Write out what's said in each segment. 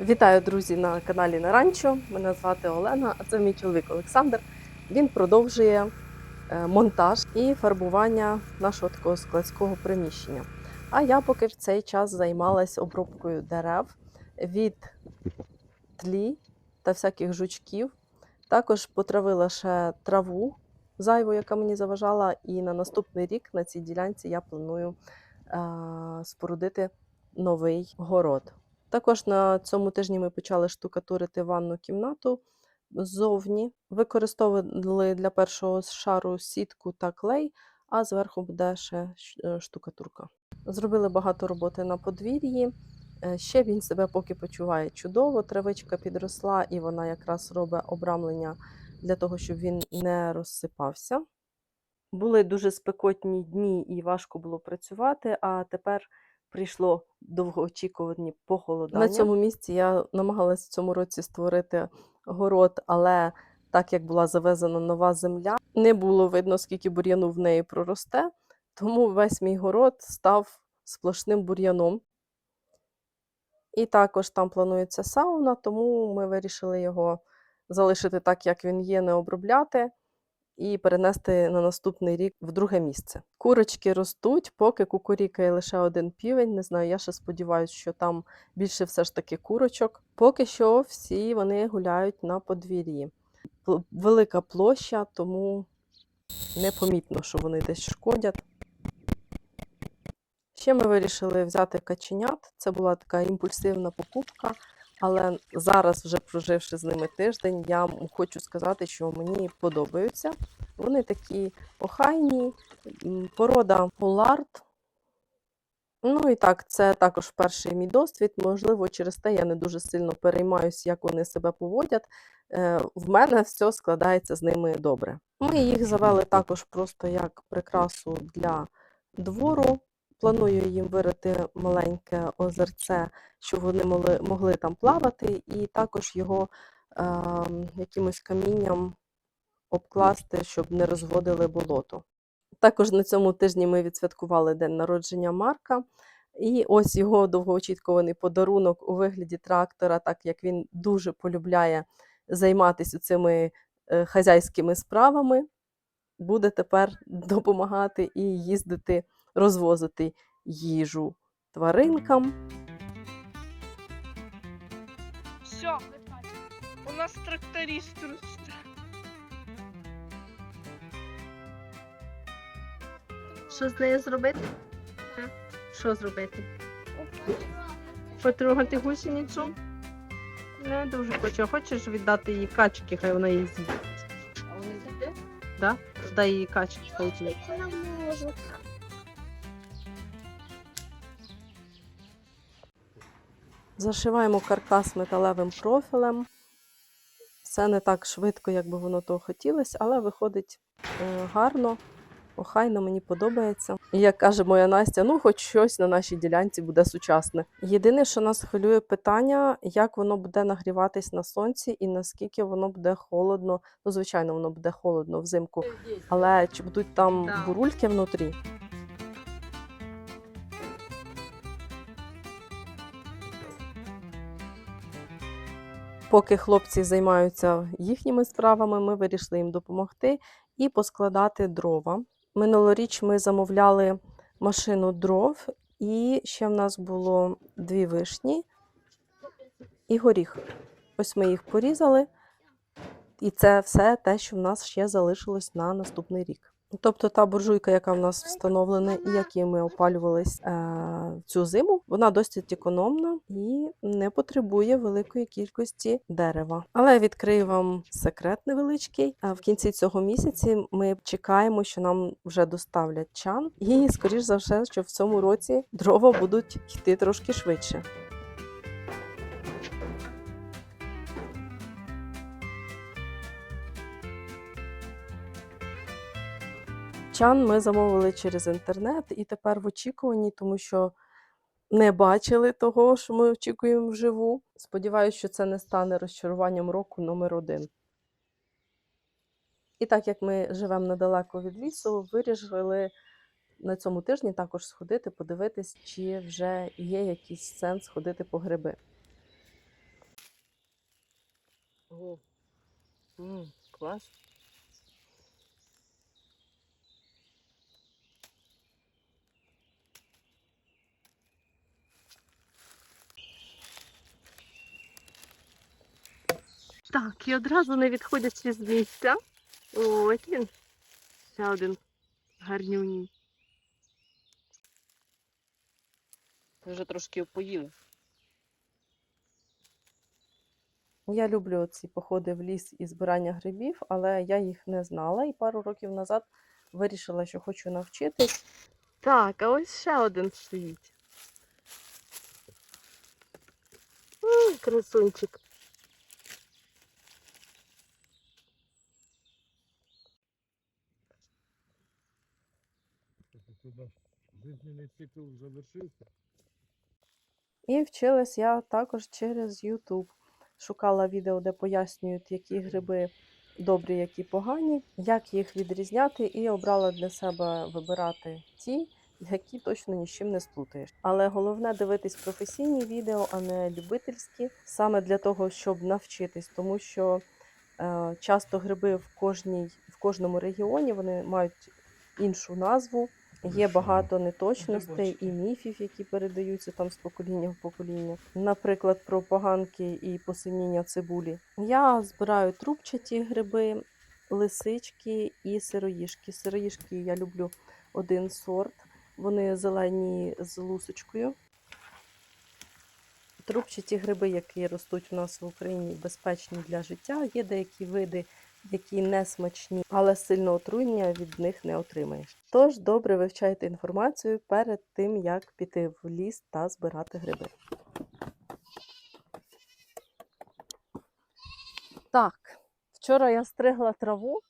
Вітаю, друзі, на каналі Наранчо. Мене звати Олена, а це мій чоловік Олександр. Він продовжує е, монтаж і фарбування нашого такого складського приміщення. А я поки в цей час займалась обробкою дерев від тлі та всяких жучків. Також потравила ще траву зайву, яка мені заважала. І на наступний рік на цій ділянці я планую е, спорудити новий город. Також на цьому тижні ми почали штукатурити ванну кімнату ззовні. Використовували для першого шару сітку та клей, а зверху буде ще е, штукатурка. Зробили багато роботи на подвір'ї. Е, Ще він себе поки почуває чудово. Травичка підросла, і вона якраз робить обрамлення для того, щоб він не розсипався. Були дуже спекотні дні і важко було працювати, а тепер прийшло довгоочікувані похолодання. На цьому місці я намагалась в цьому році створити город, але так як була завезена нова земля, не було видно, скільки бур'яну в неї проросте, тому весь мій город став сплошним бур'яном. І також там планується сауна, тому ми вирішили його залишити так, як він є, не обробляти і перенести на наступний рік в друге місце. Курочки ростуть, поки кукурікає лише один півень. Не знаю, я ще сподіваюся, що там більше все ж таки курочок. Поки що всі вони гуляють на подвір'ї. Велика площа, тому непомітно, що вони десь шкодять. Ще ми вирішили взяти каченят. Це була така імпульсивна покупка. Але зараз, вже проживши з ними тиждень, я хочу сказати, що мені подобаються. Вони такі охайні, порода Полард. Ну і так, це також перший мій досвід. Можливо, через те я не дуже сильно переймаюсь, як вони себе поводять. Е, В мене все складається з ними добре. Ми їх завели також просто як прикрасу для двору. Планую їм вирити маленьке озерце, щоб вони могли, могли там плавати, і також його е, якимось камінням обкласти, щоб не розводили болото. Також на цьому тижні ми відсвяткували день народження Марка. І ось його довгоочікуваний подарунок у вигляді трактора, так як він дуже полюбляє займатися цими е, хазяйськими справами, буде тепер допомагати і їздити, розвозити їжу тваринкам. Все, у нас тракторист. Що з нею зробити? Що зробити? Потрогати гусеницю? Не дуже хочу. Хочеш віддати їй качки, хай вона її з'їсть. А вони зайде? Да? Дай їй качки, хай з'їсть. Зашиваємо каркас металевим профілем. Все не так швидко, як би воно того хотілося, але виходить е, гарно, охайно, мені подобається. І як каже моя Настя, ну хоч щось на нашій ділянці буде сучасне. Єдине, що нас хвилює питання, як воно буде нагріватись на сонці і наскільки воно буде холодно. Ну, звичайно, воно буде холодно взимку, але чи будуть там бурульки внутрі? Поки хлопці займаються їхніми справами, ми вирішили їм допомогти і поскладати дрова. Минулоріч ми замовляли машину дров, і ще в нас було дві вишні і горіх. Ось ми їх порізали, і це все те, що в нас ще залишилось на наступний рік. Тобто та буржуйка, яка в нас встановлена, і якою ми опалювались е, цю зиму, вона досить економна і не потребує великої кількості дерева. Але відкрию вам секрет невеличкий. А в кінці цього місяці ми чекаємо, що нам вже доставлять чан, і скоріш за все, що в цьому році дрова будуть йти трошки швидше. Чан ми замовили через інтернет і тепер в очікуванні, тому що не бачили того, що ми очікуємо вживу. Сподіваюся, що це не стане розчаруванням року номер один. І так як ми живемо недалеко від лісу, вирішили на цьому тижні також сходити, подивитись, чи вже є якийсь сенс ходити по гриби. О, м, клас. Так, і одразу не відходячи з місця. Ось він. Ще один гарнюній. Вже трошки поїли. Я люблю ці походи в ліс і збирання грибів, але я їх не знала і пару років назад вирішила, що хочу навчитись. Так, а ось ще один стоїть. Ой, красунчик. Хіба ж жизненний цикл завершився? І вчилась я також через YouTube. Шукала відео, де пояснюють, які гриби добрі, які погані, як їх відрізняти, і обрала для себе вибирати ті, які точно ні з чим не сплутаєш. Але головне дивитись професійні відео, а не любительські, саме для того, щоб навчитись, тому що е, часто гриби в кожній в кожному регіоні вони мають іншу назву. Є багато неточностей і міфів, які передаються там з покоління в покоління. Наприклад, про поганки і посиніння цибулі. Я збираю трубчаті гриби, лисички і сироїшки. Сироїшки я люблю один сорт. Вони зелені з лусочкою. Трубчаті гриби, які ростуть у нас в Україні, безпечні для життя. Є деякі види, які не смачні, але сильно отруєння від них не отримаєш. Тож добре вивчайте інформацію перед тим, як піти в ліс та збирати гриби. Так, вчора я стригла траву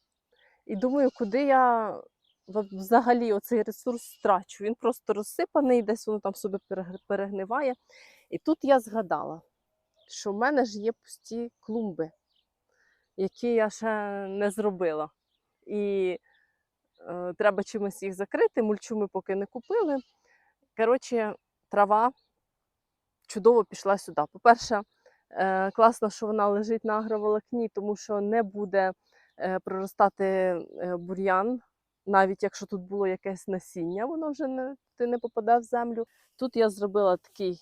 і думаю, куди я взагалі оцей ресурс страчу. Він просто розсипаний, десь воно там собі перегниває. І тут я згадала, що в мене ж є пусті клумби, які я ще не зробила. І е, треба чимось їх закрити. Мульчу ми поки не купили. Коротше, трава чудово пішла сюди. По-перше, е, класно, що вона лежить на агроволокні, тому що не буде е, проростати е, бур'ян. Навіть якщо тут було якесь насіння, воно вже не, туди не попаде в землю. Тут я зробила такий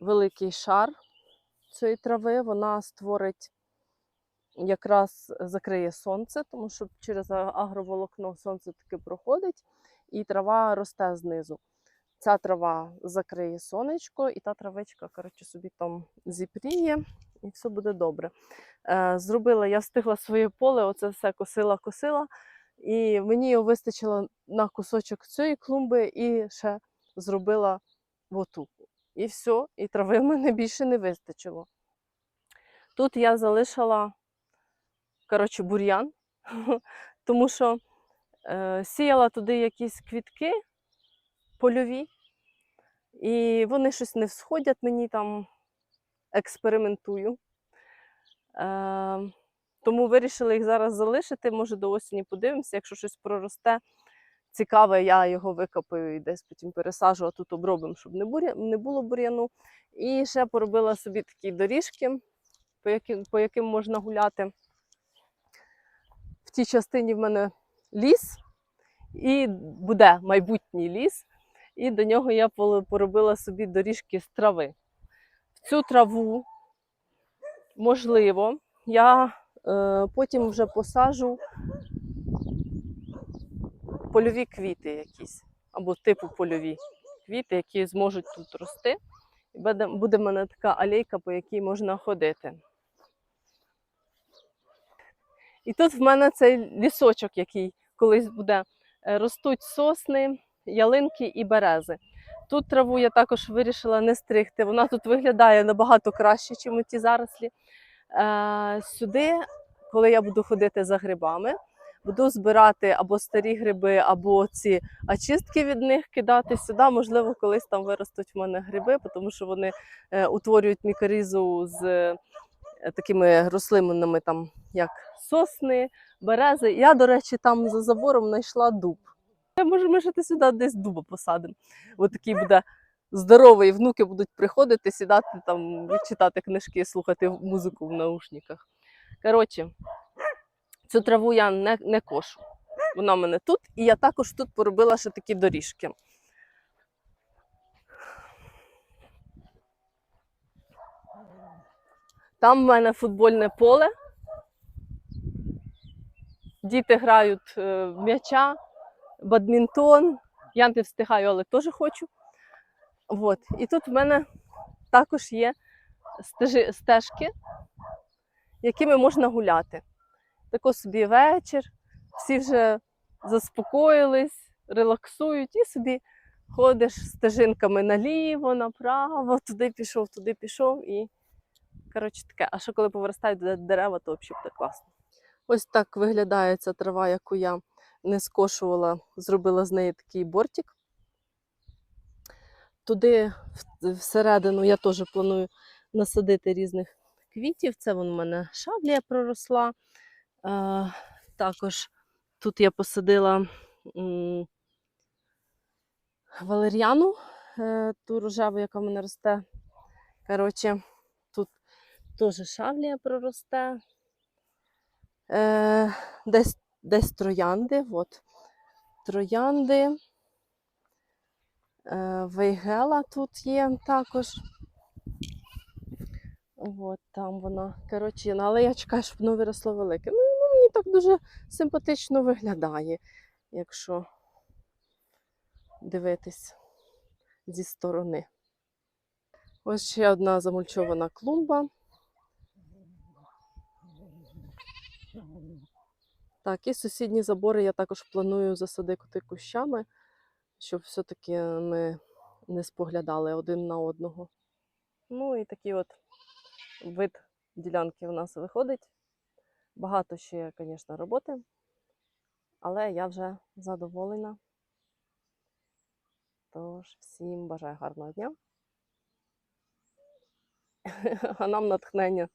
великий шар цієї трави. Вона створить якраз закриє сонце, тому що через агроволокно сонце таки проходить, і трава росте знизу. Ця трава закриє сонечко, і та травичка, коротше, собі там зіпріє, і все буде добре. Е, зробила, я встигла своє поле, оце все косила, косила, і мені його вистачило на кусочок цієї клумби і ще зробила оту. І все, і трави мене більше не вистачило. Тут я залишила коротше, бур'ян, тому що е, сіяла туди якісь квітки польові, і вони щось не всходять, мені там експериментую. Е, тому вирішила їх зараз залишити. Може, до осені подивимося, якщо щось проросте. Цікаве, я його викопаю і десь потім пересаджу, а тут обробимо, щоб не, буря... не було бур'яну. І ще поробила собі такі доріжки, по яким, по яким можна гуляти тій частині в мене ліс, і буде майбутній ліс, і до нього я поробила собі доріжки з трави. В цю траву, можливо, я е, потім вже посажу польові квіти якісь, або типу польові квіти, які зможуть тут рости. Буде, буде в мене така алейка, по якій можна ходити. І тут в мене цей лісочок, який колись буде. Е, Ростуть сосни, ялинки і берези. Тут траву я також вирішила не стригти. Вона тут виглядає набагато краще, ніж ті зарослі. Е, сюди, коли я буду ходити за грибами, буду збирати або старі гриби, або ці очистки від них кидати сюди. Можливо, колись там виростуть в мене гриби, тому що вони е, утворюють мікорізу з такими рослинами, там, як сосни, берези. Я, до речі, там за забором знайшла дуб. Е, Може, ми ще сюди десь дуба посадимо. Ось такий буде здоровий, внуки будуть приходити, сідати там, читати книжки, слухати музику в наушниках. Коротше, цю траву я не, не кошу. Вона в мене тут, і я також тут поробила ще такі доріжки. Там в мене футбольне поле. Діти грають е, в м'яча, бадмінтон. Я не встигаю, але теж хочу. От. І тут в мене також є стежи, стежки, якими можна гуляти. Тако собі вечір, всі вже заспокоїлись, релаксують і собі ходиш стежинками наліво, направо, туди пішов, туди пішов і коротше таке. А що коли повиростають дерева, то взагалі буде класно. Ось так виглядає ця трава, яку я не скошувала, зробила з неї такий бортик. Туди всередину я теж планую насадити різних квітів. Це вон у мене шаблія проросла. А, також тут я посадила м, валер'яну, е, ту рожеву, яка в мене росте. Коротше, теж шаблія проросте. Е, десь, десь троянди. От. Троянди. Е, Вейгела тут є також. От там вона. Коротше, ну, але я чекаю, щоб воно виросло велике. Ну, ну, мені так дуже симпатично виглядає, якщо дивитись зі сторони. Ось ще одна замульчована клумба. Так, і сусідні забори я також планую засадити кущами, щоб все-таки ми не споглядали один на одного. Ну і такий от вид ділянки у нас виходить. Багато ще, звісно, роботи, але я вже задоволена. Тож, всім бажаю гарного дня. А нам натхнення